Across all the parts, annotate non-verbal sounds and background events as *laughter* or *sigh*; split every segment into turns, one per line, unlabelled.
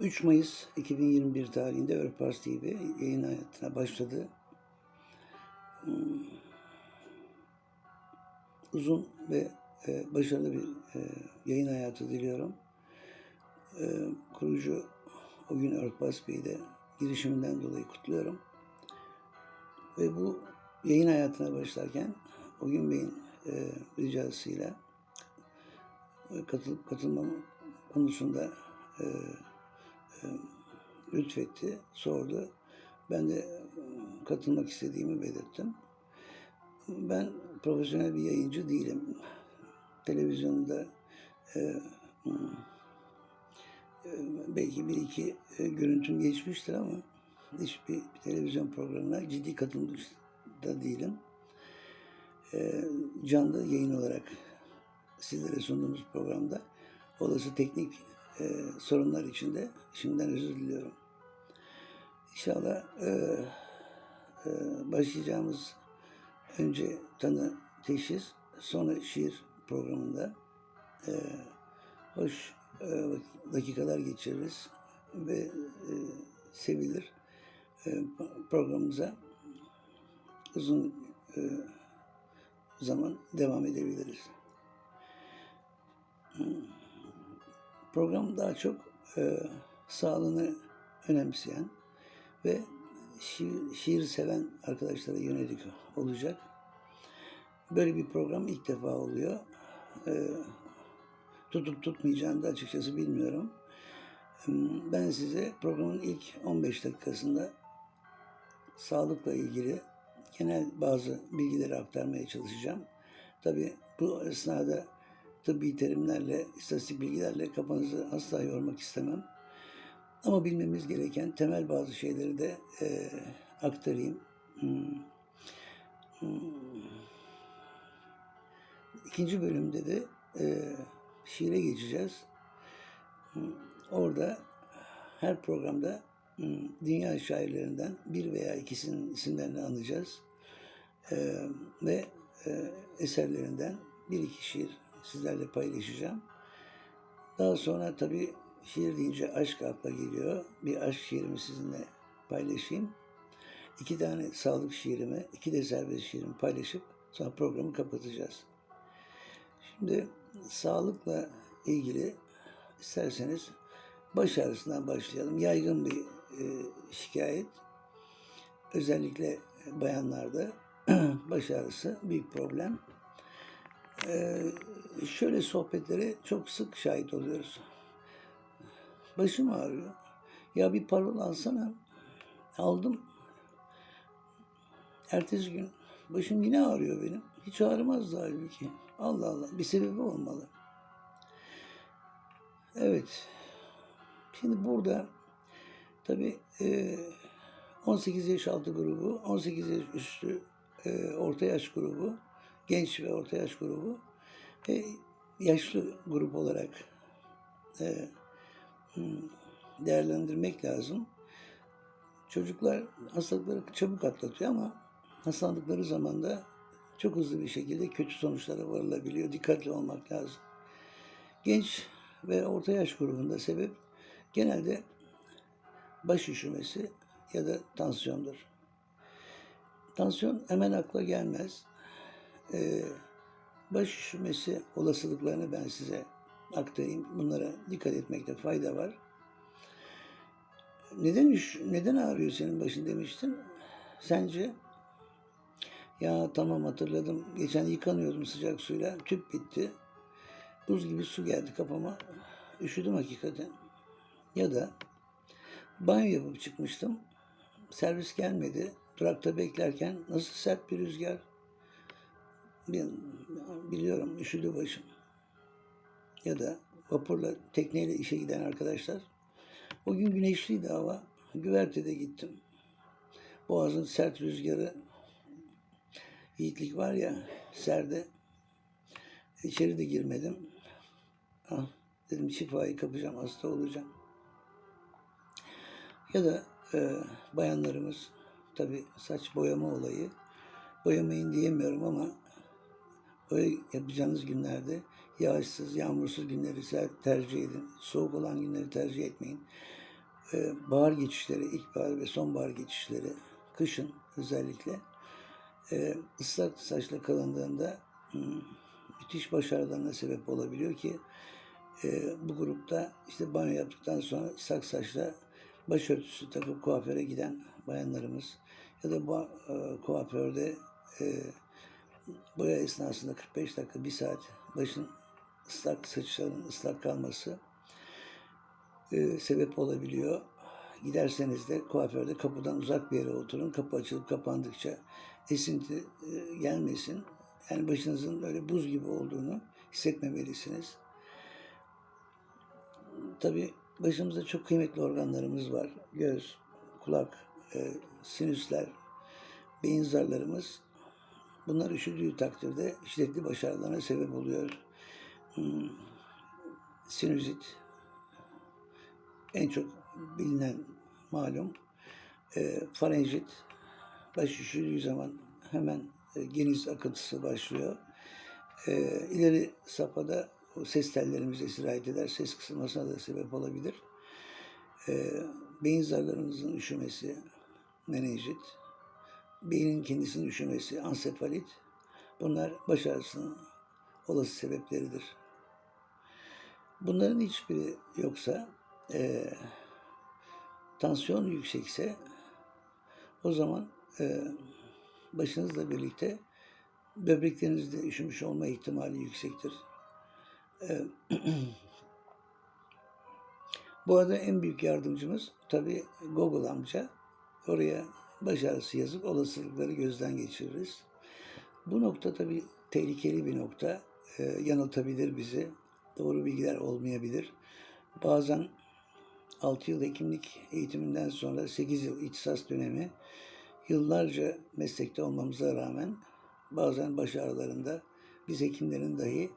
3 Mayıs 2021 tarihinde Örpars TV yayın hayatına başladı. Hmm, Uzun ve e, başarılı bir e, yayın hayatı diliyorum. E, kurucu o gün Örpars Bey'i de girişiminden dolayı kutluyorum. Ve bu yayın hayatına başlarken o gün Bey'in ricasıyla katılıp katılmam konusunda e, e, lütfetti, sordu. Ben de e, katılmak istediğimi belirttim. Ben profesyonel bir yayıncı değilim. Televizyonda e, e, belki bir iki e, görüntüm geçmiştir ama hiçbir bir televizyon programına ciddi katılmış da değilim. E, canlı yayın olarak sizlere sunduğumuz programda olası teknik e, sorunlar için de şimdiden özür diliyorum. İnşallah e, e, başlayacağımız önce tanı teşhis sonra şiir programında e, hoş e, dakikalar geçiririz ve e, sevilir. E, programımıza uzun e, zaman devam edebiliriz. Program daha çok e, sağlığını önemseyen ve şiir, şiir seven arkadaşlara yönelik olacak. Böyle bir program ilk defa oluyor. E, tutup tutmayacağını da açıkçası bilmiyorum. Ben size programın ilk 15 dakikasında sağlıkla ilgili genel bazı bilgileri aktarmaya çalışacağım. Tabi bu esnada tıbbi terimlerle, istatistik bilgilerle kafanızı asla yormak istemem. Ama bilmemiz gereken temel bazı şeyleri de e, aktarayım. Hmm. Hmm. İkinci bölümde de e, şiire geçeceğiz. Hmm. Orada her programda hmm, dünya şairlerinden bir veya ikisinin isimlerini anacağız. E, ve e, eserlerinden bir iki şiir sizlerle paylaşacağım. Daha sonra tabii şiir deyince aşk akla geliyor. Bir aşk şiirimi sizinle paylaşayım. İki tane sağlık şiirimi, iki de serbest şiirimi paylaşıp sonra programı kapatacağız. Şimdi sağlıkla ilgili isterseniz baş ağrısından başlayalım. Yaygın bir e, şikayet. Özellikle bayanlarda *clears throat* baş ağrısı büyük problem. Ee, şöyle sohbetlere çok sık şahit oluyoruz. Başım ağrıyor. Ya bir parol alsana. Aldım. Ertesi gün başım yine ağrıyor benim. Hiç ağrımazdı halbuki. Allah Allah. Bir sebebi olmalı. Evet. Şimdi burada tabii e, 18 yaş altı grubu, 18 yaş üstü e, orta yaş grubu, genç ve orta yaş grubu ve yaşlı grup olarak e, değerlendirmek lazım. Çocuklar hastalıkları çabuk atlatıyor ama hastalandıkları zaman da çok hızlı bir şekilde kötü sonuçlara varılabiliyor. Dikkatli olmak lazım. Genç ve orta yaş grubunda sebep genelde baş üşümesi ya da tansiyondur. Tansiyon hemen akla gelmez. Ee, baş üşümesi olasılıklarını ben size aktarayım. Bunlara dikkat etmekte fayda var. Neden üş, neden ağrıyor senin başın demiştin? Sence? Ya tamam hatırladım. Geçen yıkanıyordum sıcak suyla. Tüp bitti. Buz gibi su geldi kafama. Üşüdüm hakikaten. Ya da banyo yapıp çıkmıştım. Servis gelmedi. Durakta beklerken nasıl sert bir rüzgar. Ben biliyorum üşüdü başım. Ya da vapurla, tekneyle işe giden arkadaşlar. O gün güneşliydi hava. Güvertede gittim. Boğazın sert rüzgarı. Yiğitlik var ya serde. İçeri de girmedim. Ah, dedim şifayı kapacağım, hasta olacağım. Ya da e, bayanlarımız tabi saç boyama olayı. Boyamayın diyemiyorum ama Öyle yapacağınız günlerde yağışsız, yağmursuz günleri tercih edin. Soğuk olan günleri tercih etmeyin. e, bahar geçişleri, ilkbahar ve sonbahar geçişleri, kışın özellikle e, ıslak saçla kalındığında hmm, müthiş başarılarına sebep olabiliyor ki e, bu grupta işte banyo yaptıktan sonra ıslak saçla başörtüsü takıp kuaföre giden bayanlarımız ya da bu e, kuaförde e, boya esnasında 45 dakika, 1 saat başın ıslak saçların ıslak kalması e, sebep olabiliyor. Giderseniz de kuaförde kapıdan uzak bir yere oturun. Kapı açılıp kapandıkça esinti e, gelmesin. Yani başınızın böyle buz gibi olduğunu hissetmemelisiniz. Tabii başımızda çok kıymetli organlarımız var. Göz, kulak, e, sinüsler, beyin zarlarımız. Bunlar üşüdüğü takdirde şiddetli baş ağrılarına sebep oluyor. Hmm, sinüzit en çok bilinen malum. E, farenjit baş üşüdüğü zaman hemen e, geniz akıntısı başlıyor. E, ileri safhada ses tellerimize sirayet eder. Ses kısılmasına da sebep olabilir. E, beyin zarlarımızın üşümesi, menenjit, beynin kendisinin üşümesi, ansefalit bunlar baş ağrısının olası sebepleridir. Bunların hiçbiri yoksa e, tansiyon yüksekse o zaman e, başınızla birlikte böbreklerinizde üşümüş olma ihtimali yüksektir. E, *clears throat* bu arada en büyük yardımcımız tabii Google amca. Oraya baş ağrısı yazıp olasılıkları gözden geçiririz. Bu nokta tabii tehlikeli bir nokta. E, yanıltabilir bizi. Doğru bilgiler olmayabilir. Bazen 6 yıl hekimlik eğitiminden sonra 8 yıl ihtisas dönemi yıllarca meslekte olmamıza rağmen bazen baş ağrılarında biz hekimlerin dahi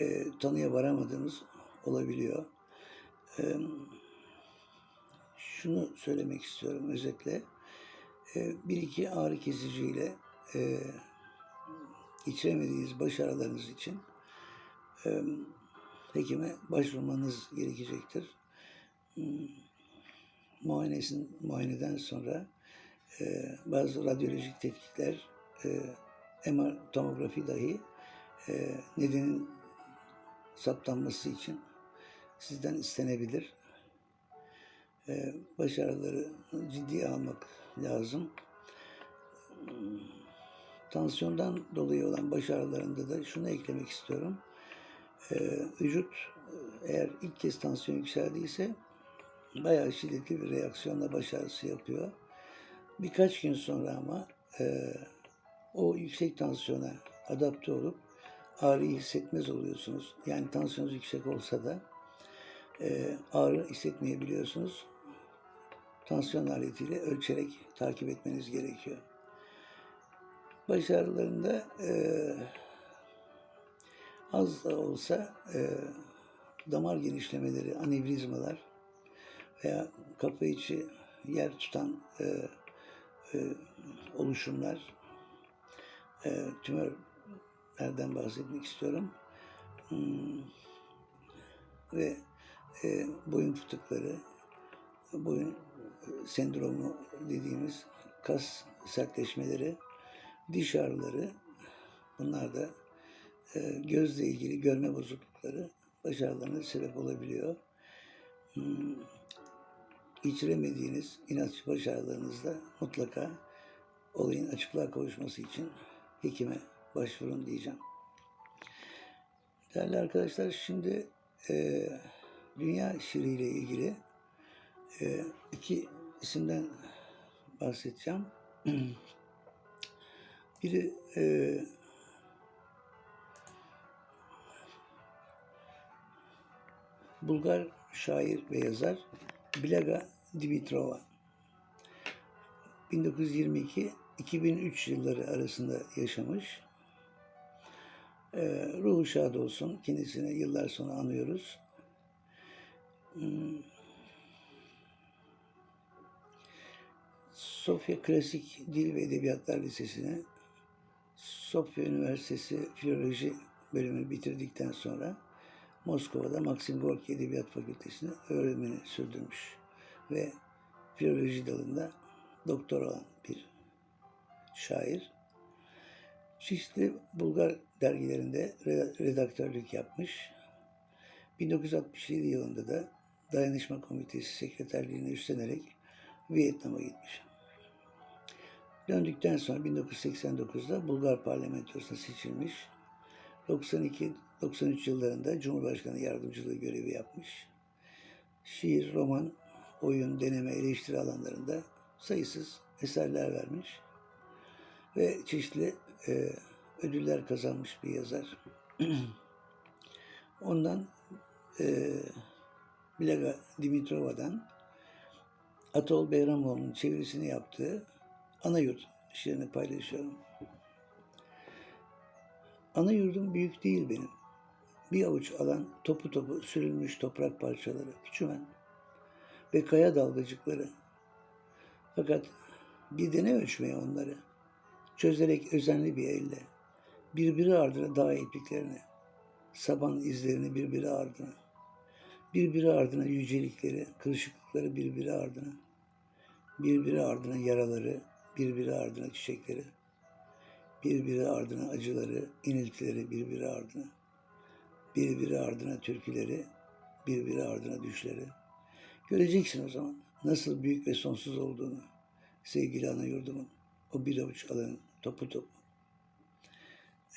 e, tanıya varamadığımız olabiliyor. E, şunu söylemek istiyorum özetle. E, bir iki ağrı kesiciyle e, geçiremediğiniz baş ağrılarınız için e, hekime başvurmanız gerekecektir. Hmm, muayenesin, muayeneden sonra e, bazı radyolojik tetkikler, e, MR tomografi dahi e, nedenin saptanması için sizden istenebilir. E, baş ağrıları ciddiye almak lazım. Hmm, Tansiyondan dolayı olan baş ağrılarında da şunu eklemek istiyorum. E, vücut eğer ilk kez tansiyon yükseldiyse bayağı şiddetli bir reaksiyonla baş ağrısı yapıyor. Birkaç gün sonra ama e, o yüksek tansiyona adapte olup ağrıyı hissetmez oluyorsunuz. Yani tansiyonunuz yüksek olsa da e, ağrı hissetmeyebiliyorsunuz. Tansiyon aletiyle ölçerek takip etmeniz gerekiyor. Baş ağrılarında e, az da olsa e, damar genişlemeleri, anevrizmalar veya kapı içi yer tutan e, e, oluşumlar, e, tümörlerden bahsetmek istiyorum. Hmm, ve e, boyun fıtıkları, boyun sendromu dediğimiz kas sertleşmeleri, diş ağrıları, bunlar da e, gözle ilgili görme bozuklukları baş ağrılarına sebep olabiliyor. Hmm, inatçı baş ağrılarınızda mutlaka olayın açıklığa kavuşması için hekime başvurun diyeceğim. Değerli arkadaşlar şimdi e, dünya şiiriyle ilgili e, iki isimden bahsedeceğim. *clears throat* Biri e, Bulgar şair ve yazar Blaga Dimitrova 1922-2003 yılları arasında yaşamış. Ee, ruhu şad olsun. Kendisini yıllar sonra anıyoruz. Hmm. Sofya Klasik Dil ve Edebiyatlar Lisesi'ne Sofya Üniversitesi Filoloji bölümünü bitirdikten sonra Moskova'da Maxim Gorki Edebiyat Fakültesi'ne öğrenimini sürdürmüş. ve filoloji dalında doktor olan bir şair. Çeşitli Bulgar dergilerinde re- redaktörlük yapmış. 1967 yılında da Dayanışma Komitesi sekreterliğini üstlenerek Vietnam'a gitmiş. Döndükten sonra 1989'da Bulgar parlamentosuna seçilmiş. 92-93 yıllarında Cumhurbaşkanı yardımcılığı görevi yapmış. Şiir, roman, oyun, deneme, eleştiri alanlarında sayısız eserler vermiş ve çeşitli e, ödüller kazanmış bir yazar. *clears throat* Ondan e, Blaga Dimitrova'dan Atol Beyramoğlu'nun çevirisini yaptığı Anayurt şiirini paylaşıyorum. Ana yurdum büyük değil benim. Bir avuç alan topu topu sürülmüş toprak parçaları, küçümen ve kaya dalgacıkları. Fakat bir dene ölçmeye onları. Çözerek özenli bir elle. Birbiri ardına dağ ipliklerini, saban izlerini birbiri ardına. Birbiri ardına yücelikleri, kırışıklıkları birbiri ardına. Birbiri ardına yaraları, birbiri ardına çiçekleri. Birbiri ardına acıları, iniltileri birbiri ardına. Birbiri ardına türküleri, birbiri ardına düşleri. Göreceksin o zaman nasıl büyük ve sonsuz olduğunu sevgili ana yurdumun. O bir avuç alanın topu topu.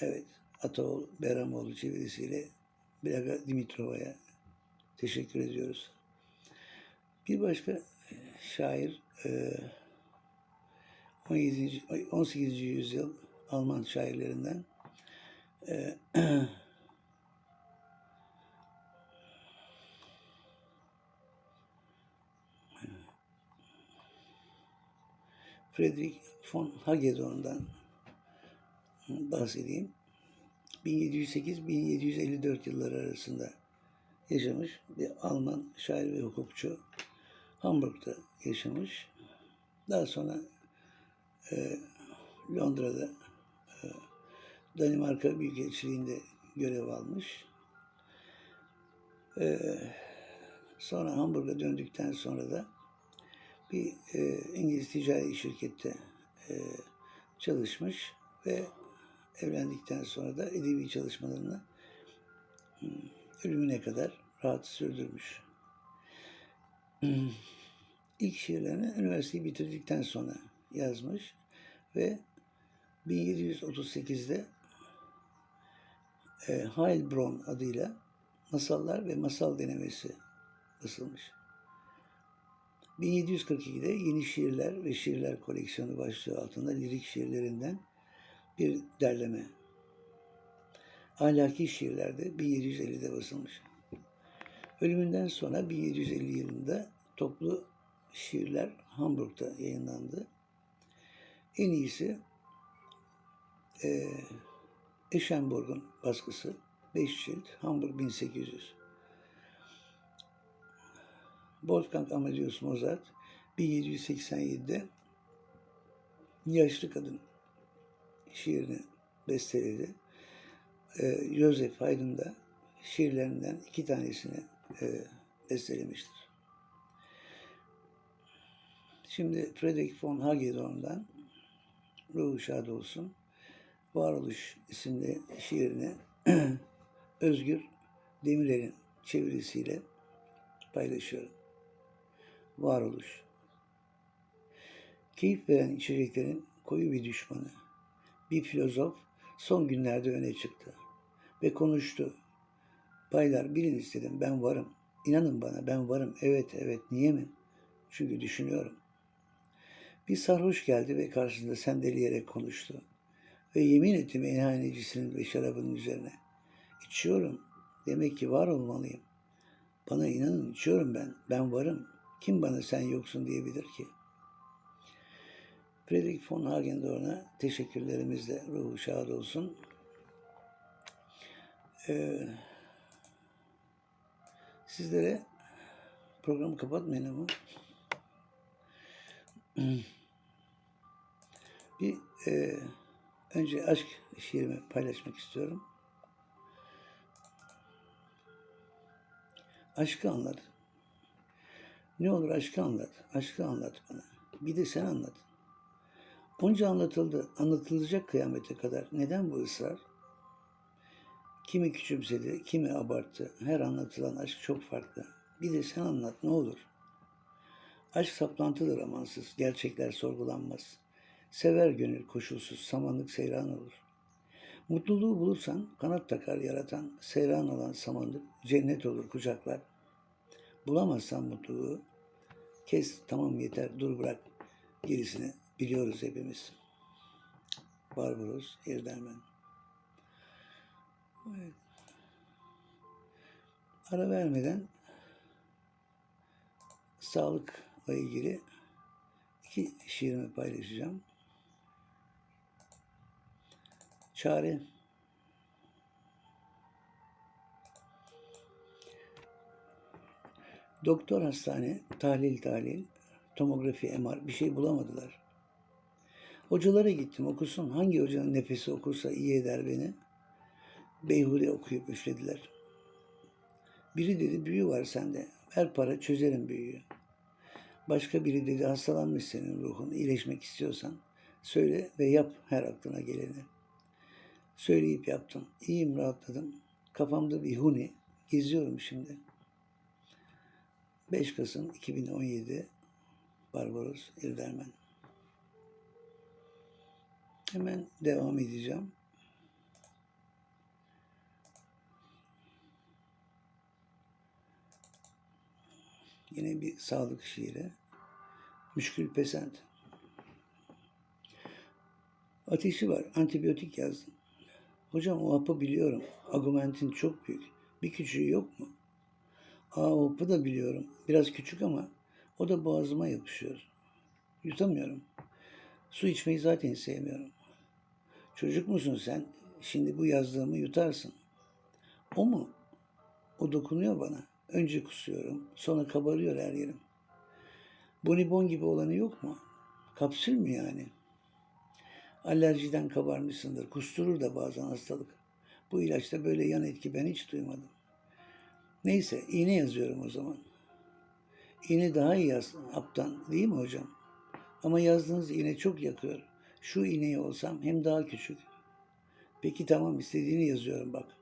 Evet, Ataoğlu Beramoğlu çevirisiyle Blaga Dimitrova'ya teşekkür ediyoruz. Bir başka şair e, 17. 18. yüzyıl Alman şairlerinden e, *clears throat* Friedrich von Hagedorn'dan bahsedeyim. 1708-1754 yılları arasında yaşamış bir Alman şair ve hukukçu. Hamburg'da yaşamış. Daha sonra e, Londra'da e, Danimarka Büyükelçiliğinde görev almış. E, sonra Hamburg'a döndükten sonra da bir e, İngiliz ticari şirkette e, çalışmış ve evlendikten sonra da edebi çalışmalarını hmm, ölümüne kadar rahat sürdürmüş. *clears throat* İlk şiirlerini üniversiteyi bitirdikten sonra yazmış ve 1738'de e, Heilbronn adıyla Masallar ve Masal Denemesi basılmış. 1742'de Yeni Şiirler ve Şiirler Koleksiyonu başlığı altında lirik şiirlerinden bir derleme. Ahlaki şiirlerde 1750'de basılmış. Ölümünden sonra 1750 yılında toplu şiirler Hamburg'da yayınlandı. En iyisi e, Eschenburg'un baskısı 5 cilt Hamburg 1800. Wolfgang Amadeus Mozart 1787'de Yaşlı Kadın şiirini besteledi. Ee, Joseph Haydn da şiirlerinden iki tanesini e, bestelemiştir. Şimdi Friedrich von Hagedorn'dan Ruhu Şad olsun Varoluş isimli şiirini *clears throat* Özgür Demirel'in çevirisiyle paylaşıyorum. Varoluş. Keyif veren içeceklerin koyu bir düşmanı. Bir filozof son günlerde öne çıktı ve konuştu. Baylar bilin istedim ben varım. İnanın bana ben varım. Evet evet niye mi? Çünkü düşünüyorum. Bir sarhoş geldi ve karşısında sendeleyerek konuştu. Ve yemin etti meyhanecisinin ve şarabının üzerine. İçiyorum. Demek ki var olmalıyım. Bana inanın içiyorum ben. Ben varım. Kim bana sen yoksun diyebilir ki? Friedrich von Hagendorn'a teşekkürlerimizle ruhu şad olsun. Ee, sizlere programı kapatmayın ama *clears throat* bir e, önce aşk şiirimi paylaşmak istiyorum. Aşkı anlat. Ne olur aşkı anlat. Aşkı anlat bana. Bir de sen anlat. Onca anlatıldı. Anlatılacak kıyamete kadar. Neden bu ısrar? Kimi küçümsedi, kimi abarttı. Her anlatılan aşk çok farklı. Bir de sen anlat ne olur. Aşk saplantıdır amansız. Gerçekler sorgulanmaz. Sever gönül koşulsuz. Samanlık seyran olur. Mutluluğu bulursan kanat takar yaratan, seyran olan samanlık cennet olur kucaklar. Bulamazsan mutluluğu kes tamam yeter dur bırak gerisini biliyoruz hepimiz. Barbaros Erdermen. Evet. Ara vermeden sağlıkla ilgili iki şiirimi paylaşacağım. Çare Doktor hastane, tahlil tahlil, tomografi, MR bir şey bulamadılar. Hocalara gittim okusun. Hangi hocanın nefesi okursa iyi eder beni. Beyhude okuyup üflediler. Biri dedi büyü var sende. Ver para çözerim büyüyü. Başka biri dedi hastalanmış senin ruhun. iyileşmek istiyorsan söyle ve yap her aklına geleni. Söyleyip yaptım. İyiyim rahatladım. Kafamda bir huni. Geziyorum şimdi. 5 Kasım 2017 Barbaros İrdermen. Hemen devam edeceğim. Yine bir sağlık şiiri. Müşkül pesent. Ateşi var. Antibiyotik yazdım. Hocam o hapı biliyorum. Argumentin çok büyük. Bir küçüğü yok mu? Aa o hapı da biliyorum. Biraz küçük ama o da boğazıma yapışıyor. Yutamıyorum. Su içmeyi zaten sevmiyorum. Çocuk musun sen? Şimdi bu yazdığımı yutarsın. O mu? O dokunuyor bana. Önce kusuyorum. Sonra kabarıyor her yerim. Bonibon gibi olanı yok mu? Kapsül mü yani? Alerjiden kabarmışsındır. Kusturur da bazen hastalık. Bu ilaçta böyle yan etki ben hiç duymadım. Neyse iğne yazıyorum o zaman. İğne daha iyi yaz aptan değil mi hocam? Ama yazdığınız iğne çok yakıyor. Şu iğneyi olsam hem daha küçük. Peki tamam istediğini yazıyorum bak.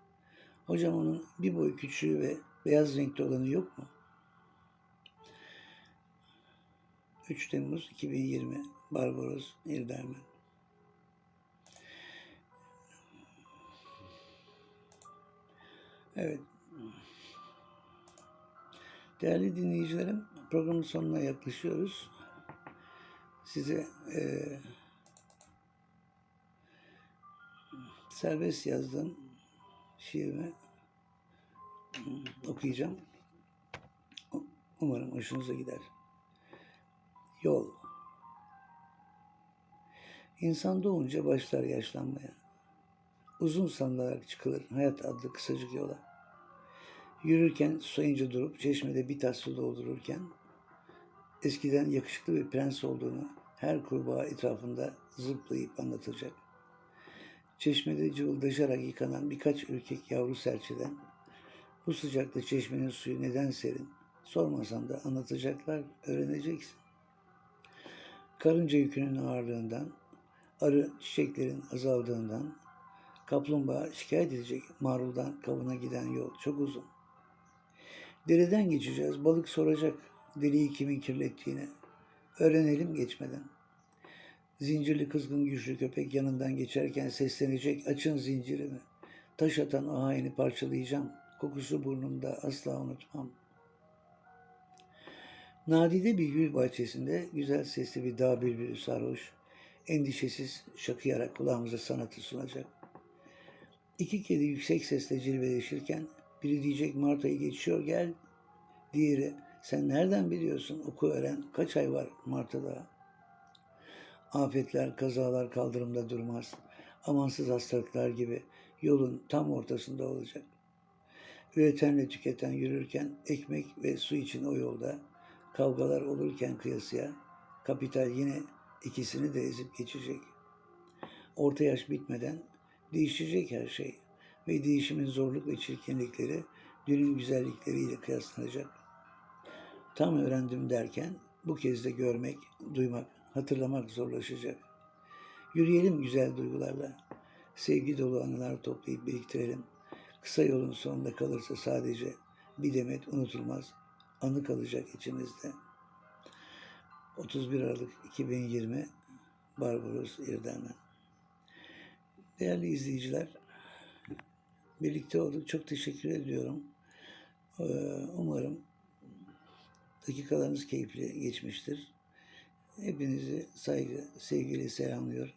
Hocam onun bir boy küçüğü ve beyaz renkli olanı yok mu? 3 Temmuz 2020 Barbaros İrdermen Evet. Değerli dinleyicilerim, programın sonuna yaklaşıyoruz. Size e, serbest yazdığım şiirimi okuyacağım. Umarım hoşunuza gider. Yol. İnsan doğunca başlar yaşlanmaya. Uzun sanılarak çıkılır hayat adlı kısacık yola. Yürürken susayınca durup çeşmede bir tas su doldururken eskiden yakışıklı bir prens olduğunu her kurbağa etrafında zıplayıp anlatacak. Çeşmede cıvıldaşarak yıkanan birkaç ürkek yavru serçeden bu sıcakta çeşmenin suyu neden serin? Sormasan da anlatacaklar, öğreneceksin. Karınca yükünün ağırlığından, arı çiçeklerin azaldığından, kaplumbağa şikayet edecek maruldan kavuna giden yol çok uzun. Dereden geçeceğiz, balık soracak deliği kimin kirlettiğini. Öğrenelim geçmeden. Zincirli kızgın güçlü köpek yanından geçerken seslenecek açın zincirimi. Taş atan o haini parçalayacağım. Kokusu burnumda asla unutmam. Nadide bir gül bahçesinde güzel sesli bir dağ bülbülü sarhoş, endişesiz şakıyarak kulağımıza sanatı sunacak. İki kedi yüksek sesle cilveleşirken biri diyecek Marta'yı geçiyor gel. Diğeri sen nereden biliyorsun oku öğren kaç ay var Marta'da. Afetler, kazalar kaldırımda durmaz. Amansız hastalıklar gibi yolun tam ortasında olacak. Üretenle tüketen yürürken ekmek ve su için o yolda kavgalar olurken kıyasıya kapital yine ikisini de ezip geçecek. Orta yaş bitmeden değişecek her şey ve değişimin zorluk ve çirkinlikleri dünün güzellikleriyle kıyaslanacak. Tam öğrendim derken bu kez de görmek, duymak, hatırlamak zorlaşacak. Yürüyelim güzel duygularla. Sevgi dolu anılar toplayıp biriktirelim. Kısa yolun sonunda kalırsa sadece bir demet unutulmaz anı kalacak içimizde. 31 Aralık 2020 Barbaros İrdemen. Değerli izleyiciler, birlikte olduk. Çok teşekkür ediyorum. Ee, Umarım dakikalarınız keyifli geçmiştir. Hepinizi saygı, sevgiyle selamlıyor.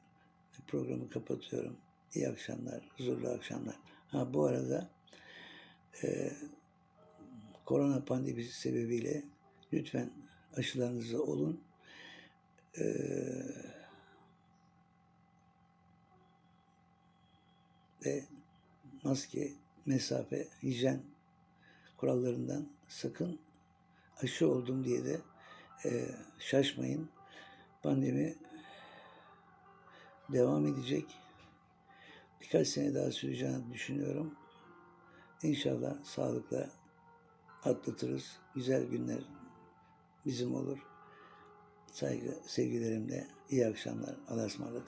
Programı kapatıyorum. İyi akşamlar, huzurlu akşamlar. Ha bu arada e, korona pandemisi sebebiyle lütfen aşılarınızı olun. E, ve maske, mesafe, hijyen kurallarından sakın aşı oldum diye de e, şaşmayın. Pandemi devam edecek. Birkaç sene daha süreceğini düşünüyorum. İnşallah sağlıkla atlatırız. Güzel günler bizim olur. Saygı, sevgilerimle iyi akşamlar. Allah'a ısmarladık.